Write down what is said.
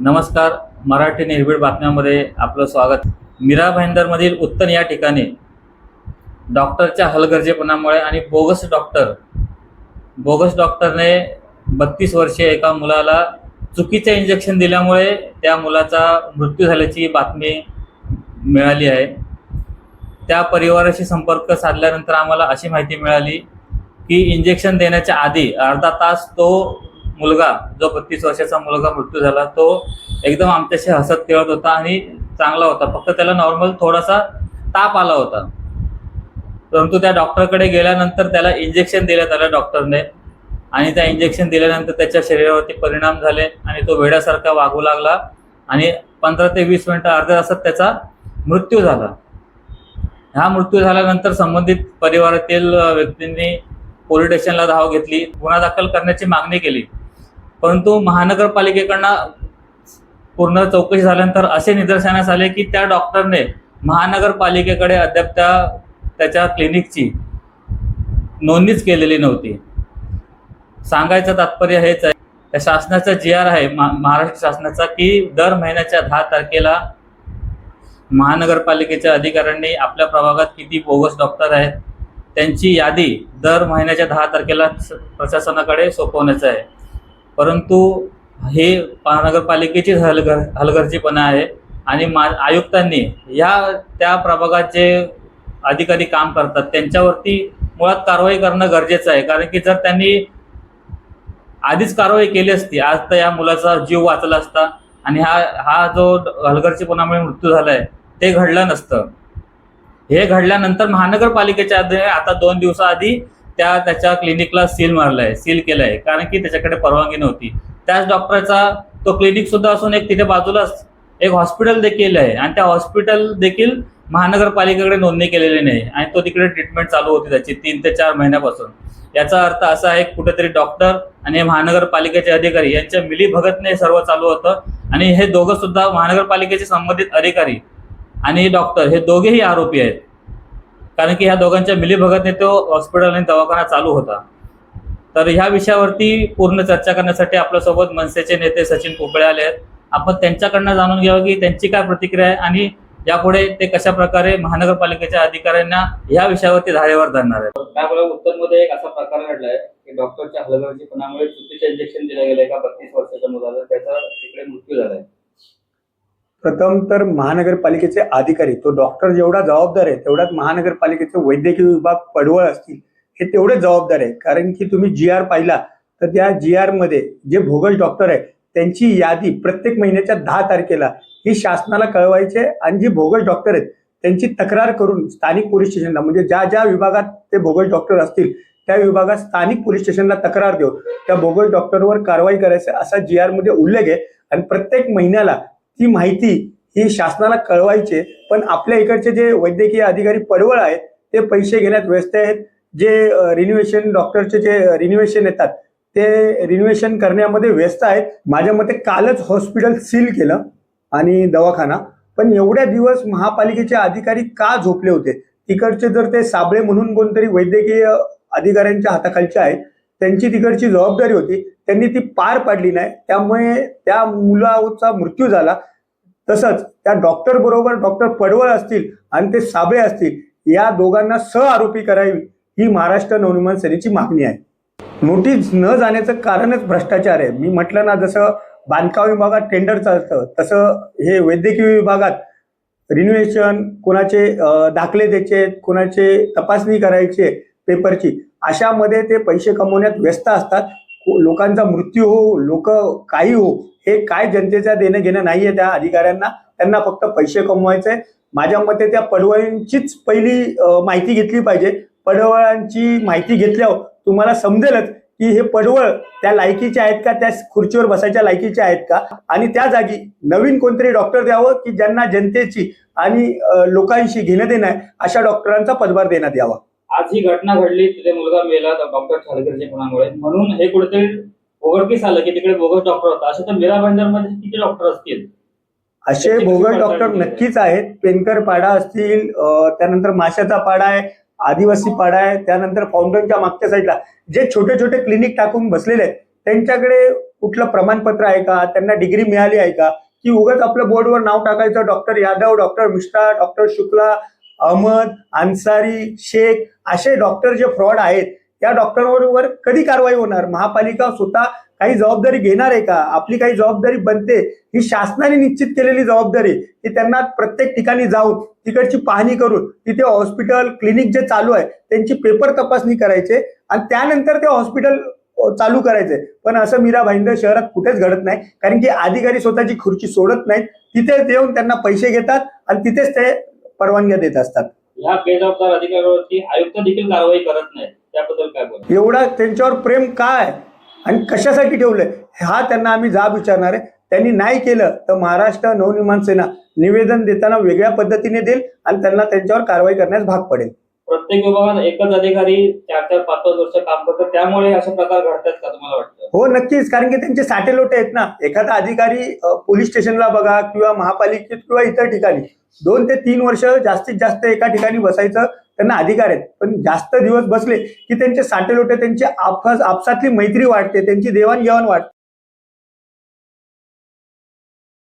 नमस्कार मराठी निर्भीड बातम्यामध्ये आपलं स्वागत. मीरा भाईंदरमधील उत्तन या ठिकाणी डॉक्टरच्या हलगर्जेपणामुळे आणि बोगस डॉक्टर बोगस डॉक्टरने बत्तीस वर्षीय एका मुलाला चुकीचे इंजेक्शन दिल्यामुळे त्या मुलाचा मृत्यू झाल्याची बातमी मिळाली आहे. त्या परिवाराशी संपर्क साधल्यानंतर आम्हाला अशी माहिती मिळाली की इंजेक्शन देण्याच्या आधी अर्धा तास तो मुलगा जो बत्तीस वर्षाचा मुलगा मृत्यू झाला तो एकदम आमच्याशी हसत खेळत होता आणि चांगला होता. फक्त त्याला नॉर्मल थोडासा ताप आला होता. परंतु त्या डॉक्टरकडे गेल्यानंतर त्याला इंजेक्शन देण्यात आलं डॉक्टरने आणि त्या इंजेक्शन दिल्यानंतर त्याच्या शरीरावरती परिणाम झाले आणि तो वेड्यासारखा वागू लागला. आणि पंधरा ते वीस मिनिटं अर्ध्या तासात त्याचा मृत्यू झाला. हा मृत्यू झाल्यानंतर संबंधित परिवारातील व्यक्तींनी पोलीस स्टेशनला धाव घेतली. गुन्हा दाखल करण्याची मागणी केली. परंतु महानगरपालिकेकडनं पूर्ण चौकशी झाल्यानंतर असे निदर्शनास आले की त्या डॉक्टरने महानगरपालिकेकडे अद्याप त्या त्याच्या क्लिनिकची नोंदणीच केलेली नव्हती. सांगायचं तात्पर्य हेच आहे त्या शासनाचा जी आर आहे मा- महाराष्ट्र शासनाचा की दर महिन्याच्या दहा तारखेला महानगरपालिकेच्या अधिकाऱ्यांनी आपल्या प्रभागात किती बोगस डॉक्टर आहेत त्यांची यादी दर महिन्याच्या दहा तारखेला प्रशासनाकडे सोपवण्याचं आहे. परंतु हे महानगरपालिकेचीच हलगर हलगर्जीपणा आहे आणि मा आयुक्तांनी या त्या प्रभागात जे अधिकारी काम करतात त्यांच्यावरती मुळात कारवाई करणं गरजेचं आहे. कारण की जर त्यांनी आधीच कारवाई केली असती आज तर या मुलाचा जीव वाचला असता आणि हा हा जो हलगर्जीपणामुळे मृत्यू झाला आहे ते घडलं नसतं. हे घडल्यानंतर महानगरपालिकेच्या आधी आता दोन दिवसाआधी त्या त्याच्या क्लिनिकला सील मारलाय सील केलंय. कारण की त्याच्याकडे परवानगी नव्हती. त्याच डॉक्टरचा तो क्लिनिक सुद्धा असून एक तिथे बाजूलाच एक हॉस्पिटल देखील आहे. आणि त्या हॉस्पिटल देखील महानगरपालिकेकडे नोंदणी केलेली नाही. आणि तो तिकडे ट्रीटमेंट चालू होती त्याची तीन ते चार महिन्यापासून. याचा अर्थ असा आहे कुठेतरी डॉक्टर आणि महानगरपालिकेचे अधिकारी यांच्या मिली भगतने सर्व चालू होतं. आणि हे दोघं सुद्धा महानगरपालिकेचे संबंधित अधिकारी आणि डॉक्टर हे दोघेही आरोपी आहेत. कारण की ह्या दोघांच्या मिलीभगतने तो हॉस्पिटल आणि दवाखाना चालू होता. तर ह्या विषयावरती पूर्ण चर्चा करण्यासाठी आपल्यासोबत मनसेचे नेते सचिन पोपळे आले आहेत. आपण त्यांच्याकडनं जाणून घ्यावं की त्यांची काय प्रतिक्रिया आहे आणि यापुढे ते कशा प्रकारे महानगरपालिकेच्या अधिकाऱ्यांना या विषयावरती धारेवर धरणार आहेत. त्यामुळे उत्तरमध्ये एक असा प्रकार घडलाय की डॉक्टरच्या हलगर्जीपणामुळे चुकीचं इंजेक्शन दिलं गेलंय का? बत्तीस वर्षाच्या मुलाला त्याचा तिकडे मृत्यू झालाय. प्रथम तर महानगरपालिकेचे अधिकारी तो डॉक्टर जेवढा जबाबदार आहे तेवढाच महानगरपालिकेचे वैद्यकीय विभाग पडवळ असतील हे तेवढे जबाबदार आहे. कारण की तुम्ही जी आर पाहिला तर त्या जी आरमध्ये जे भोगस डॉक्टर आहे त्यांची यादी प्रत्येक महिन्याच्या दहा तारखेला ही शासनाला कळवायचे आणि जे भोगस डॉक्टर आहेत त्यांची तक्रार करून स्थानिक पोलीस स्टेशनला म्हणजे ज्या ज्या विभागात ते भोगस डॉक्टर असतील त्या विभागात स्थानिक पोलीस स्टेशनला तक्रार देऊन त्या भोगस डॉक्टरवर कारवाई करायचं असा जी आरमध्ये उल्लेख आहे. आणि प्रत्येक महिन्याला ती माहिती ही शासनाला कळवायचे पण आपल्या इकडचे जे वैद्यकीय अधिकारी पडवळ आहेत ते पैसे घेण्यात व्यस्त आहेत. जे रिन्युएशन डॉक्टरचे जे रिन्युएशन येतात ते रिन्युएशन करण्यामध्ये व्यस्त आहेत. माझ्या मते कालच हॉस्पिटल सील केलं आणि दवाखाना. पण एवढ्या दिवस महापालिकेचे अधिकारी का झोपले होते? तिकडचे जर ते साबळे म्हणून कोणतरी वैद्यकीय अधिकाऱ्यांच्या हाताखालचे आहेत त्यांची तिकडची जबाबदारी होती. त्यांनी ती पार पाडली नाही. त्यामुळे त्या मुलाचा मृत्यू झाला. तसंच त्या डॉक्टर बरोबर डॉक्टर पडवळ असतील आणि ते साबळे असतील या दोघांना सह आरोपी करावी ही महाराष्ट्र नवनिर्माण सेनेची मागणी आहे. नोटीस न जाण्याचं कारणच भ्रष्टाचार आहे. मी म्हटलं ना जसं बांधकाम विभागात टेंडर चालतं तसं हे वैद्यकीय विभागात रिन्युएशन कोणाचे दाखले द्यायचे कोणाचे तपासणी करायची पेपरची. अशामध्ये ते पैसे कमवण्यात व्यस्त असतात. लोकांचा मृत्यू हो लोक काही हो हे काय जनतेचा देणं घेणं नाहीये त्या अधिकाऱ्यांना. त्यांना फक्त पैसे कमवायचे माझ्या मते त्या पडवळींचीच पहिली माहिती घेतली पाहिजे. पडवळांची माहिती घेतल्यावर तुम्हाला समजेलच की हे पडवळ त्या लायकीचे आहेत का त्या खुर्चीवर बसायच्या लायकीचे आहेत का? आणि त्या जागी नवीन कोणतरी डॉक्टर द्यावं की ज्यांना जनतेची आणि लोकांशी घेणं देणं आहे अशा डॉक्टरांचा पदभार देण्यात यावा. आज ही घटना घडली तिथे मुलगा मेला डॉक्टर हलगर्जीपणामुळे म्हणून हे कुठेतरी उघडकीस आलं की तिकडे बोगस डॉक्टर होता. असे तर मीरा मध्ये किती डॉक्टर असतील? असे किती डॉक्टर नक्कीच आहेत. पेनकर पाडा असतील त्यानंतर माशाचा पाडा आहे आदिवासी पाडा आहे त्यानंतर फाउंटनच्या मागच्या साईडला जे छोटे छोटे क्लिनिक टाकून बसलेले आहेत त्यांच्याकडे कुठलं प्रमाणपत्र आहे का? त्यांना डिग्री मिळाली आहे का? की उगाच आपलं बोर्डवर नाव टाकायचं doctor Yadav doctor Mishra doctor Shukla Ahmad Ansari Shaikh असे डॉक्टर जे फ्रॉड आहेत त्या डॉक्टरवर कधी कारवाई होणार? महापालिका स्वतः काही जबाबदारी घेणार आहे का? आपली काही जबाबदारी बनते ही शासनाने निश्चित केलेली जबाबदारी की त्यांना प्रत्येक ठिकाणी जाऊन तिकडची पाहणी करून तिथे हॉस्पिटल क्लिनिक जे चालू आहे त्यांची पेपर तपासणी करायचे आणि त्यानंतर ते हॉस्पिटल चालू करायचे. पण असं मीरा भाईंदर शहरात कुठेच घडत नाही कारण की अधिकारी स्वतःची खुर्ची सोडत नाहीत. तिथे देऊन त्यांना पैसे घेतात आणि तिथेच ते परवानग्या देत असतात. या बेजबाबदार अधिकाऱ्यावरती आयुक्त देखील कारवाई करत नाहीत. त्याबद्दल काय बोल एवढा त्यांच्यावर प्रेम काय? आणि कशासाठी ठेवलंय? हा त्यांना आम्ही जाब विचारणार आहे. त्यांनी नाही केलं तर महाराष्ट्र नवनिर्माण सेना निवेदन देताना वेगळ्या पद्धतीने देईल आणि त्यांना त्यांच्यावर कारवाई करण्यास भाग पडेल. प्रत्येक विभागात एकच अधिकारी चार चार पाच पाच वर्ष काम करतात. त्यामुळे असे प्रकार घडतात का तुम्हाला वाटतं? हो नक्कीच. कारण की त्यांचे साठे लोटे आहेत ना. एखादा अधिकारी पोलीस स्टेशनला बघा किंवा महापालिकेत किंवा इतर ठिकाणी दोन ते तीन वर्ष जास्तीत जास्त एका ठिकाणी बसायचं त्यांना अधिकार आहेत. पण जास्त दिवस बसले की त्यांचे साठे लोटे त्यांची आपस आपसातली मैत्री वाढते त्यांची देवाणघेवाण वाढते.